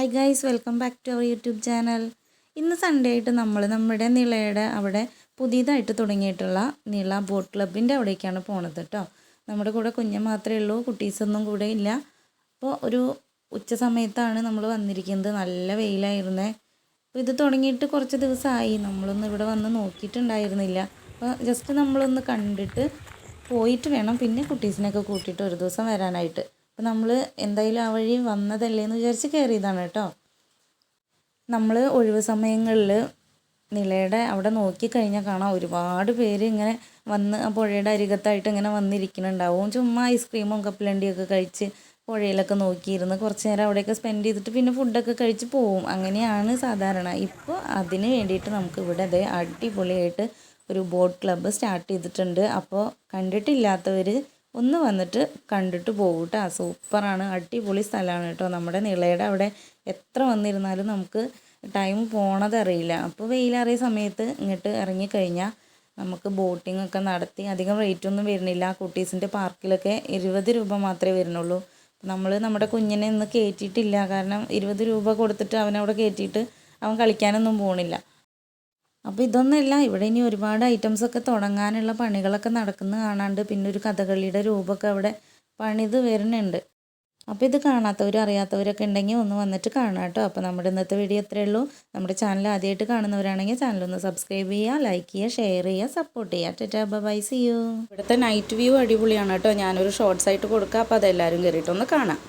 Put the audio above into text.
Hi guys welcome back to our YouTube channel ഇന്ന് Sunday ആയിട്ട് നമ്മൾ നമ്മുടെ നിളയുടെ അവിടെ പുതിയതായിട്ട് തുടങ്ങിയിട്ടുള്ള നിള ബോട്ട് ക്ലബിന്റെ അവിടേക്കാണ് പോണത് കേട്ടോ നമ്മുടെ കൂടെ കുഞ്ഞ് മാത്രമേ ഉള്ളൂ കുട്ടീസൊന്നും കൂടെ ഇല്ല. അപ്പോൾ ഒരു ഉച്ച സമയത്താണ് നമ്മൾ വന്നിരിക്കുന്നത്. നല്ല വെയിലായിരുന്നേ. അപ്പോൾ ഇത് തുടങ്ങിയിട്ട് കുറച്ച് ദിവസമായി. നമ്മളൊന്നും ഇവിടെ വന്ന് നോക്കിയിട്ടുണ്ടായിരുന്നില്ല. അപ്പോൾ ജസ്റ്റ് നമ്മളൊന്ന് കണ്ടിട്ട് പോയിട്ട് വേണം പിന്നെ കുട്ടീസിനൊക്കെ കൂട്ടിയിട്ട് ഒരു ദിവസം വരാനായിട്ട്. അപ്പോൾ നമ്മൾ എന്തായാലും ആ വഴി വന്നതല്ലേ എന്ന് വിചാരിച്ച് കയറിയതാണ് കേട്ടോ. നമ്മൾ ഒഴിവ് സമയങ്ങളിൽ നിലയുടെ അവിടെ നോക്കിക്കഴിഞ്ഞാൽ കാണാം ഒരുപാട് പേര് ഇങ്ങനെ വന്ന് ആ പുഴയുടെ അരികത്തായിട്ട് ഇങ്ങനെ വന്നിരിക്കുന്നുണ്ടാവും. ചുമ്മാ ഐസ്ക്രീമും കപ്പലണ്ടിയൊക്കെ കഴിച്ച് പുഴയിലൊക്കെ നോക്കിയിരുന്ന് കുറച്ച് നേരം അവിടെയൊക്കെ സ്പെൻഡ് ചെയ്തിട്ട് പിന്നെ ഫുഡൊക്കെ കഴിച്ച് പോവും. അങ്ങനെയാണ് സാധാരണ. ഇപ്പോൾ അതിന് വേണ്ടിയിട്ട് നമുക്ക് ഇവിടെ അതേ അടിപൊളിയായിട്ട് ഒരു ബോട്ട് ക്ലബ്ബ് സ്റ്റാർട്ട് ചെയ്തിട്ടുണ്ട്. അപ്പോൾ കണ്ടിട്ടില്ലാത്തവർ ഒന്ന് വന്നിട്ട് കണ്ടിട്ട് പോകും കേട്ടോ സൂപ്പറാണ്. അടിപൊളി സ്ഥലമാണ് കേട്ടോ. നമ്മുടെ നിളയുടെ അവിടെ എത്ര വന്നിരുന്നാലും നമുക്ക് ടൈം പോണതറിയില്ല. അപ്പോൾ വെയിലേറിയ സമയത്ത് ഇങ്ങോട്ട് ഇറങ്ങിക്കഴിഞ്ഞാൽ നമുക്ക് ബോട്ടിംഗ് ഒക്കെ നടത്തി അധികം റേറ്റ് ഒന്നും വരുന്നില്ല. കുട്ടീസിന്റെ പാർക്കിലൊക്കെ ഇരുപത് രൂപ മാത്രമേ വരുന്നുള്ളൂ. നമ്മൾ നമ്മുടെ കുഞ്ഞിനെ ഇന്ന് കയറ്റിയിട്ടില്ല കാരണം ഇരുപത് രൂപ കൊടുത്തിട്ട് അവനവിടെ കയറ്റിയിട്ട് അവൻ കളിക്കാനൊന്നും പോകണില്ല അപ്പോൾ ഇതൊന്നുമല്ല. ഇവിടെ ഇനി ഒരുപാട് ഐറ്റംസ് ഒക്കെ തുടങ്ങാനുള്ള പണികളൊക്കെ നടക്കുന്നത് കാണാണ്ട് പിന്നെ ഒരു കഥകളിയുടെ രൂപമൊക്കെ അവിടെ പണിത് വരുന്നുണ്ട്. അപ്പോൾ ഇത് കാണാത്തവരും അറിയാത്തവരൊക്കെ ഉണ്ടെങ്കിൽ ഒന്ന് വന്നിട്ട് കാണാം കേട്ടോ. അപ്പോൾ നമ്മുടെ ഇന്നത്തെ വീഡിയോ ഇത്രയേ ഉള്ളൂ. നമ്മുടെ ചാനൽ ആദ്യമായിട്ട് കാണുന്നവരാണെങ്കിൽ ചാനൽ ഒന്ന് സബ്സ്ക്രൈബ് ചെയ്യുക ലൈക്ക് ചെയ്യുക ഷെയർ ചെയ്യുക സപ്പോർട്ട് ചെയ്യുക. ടെറ്റാ ബൈ സി യു ഇവിടുത്തെ നൈറ്റ് വ്യൂ അടിപൊളിയാണ് കേട്ടോ. ഞാനൊരു ഷോർട്സ് ആയിട്ട് കൊടുക്കുക അപ്പോൾ അതെല്ലാവരും കയറിയിട്ടൊന്ന് കാണാം.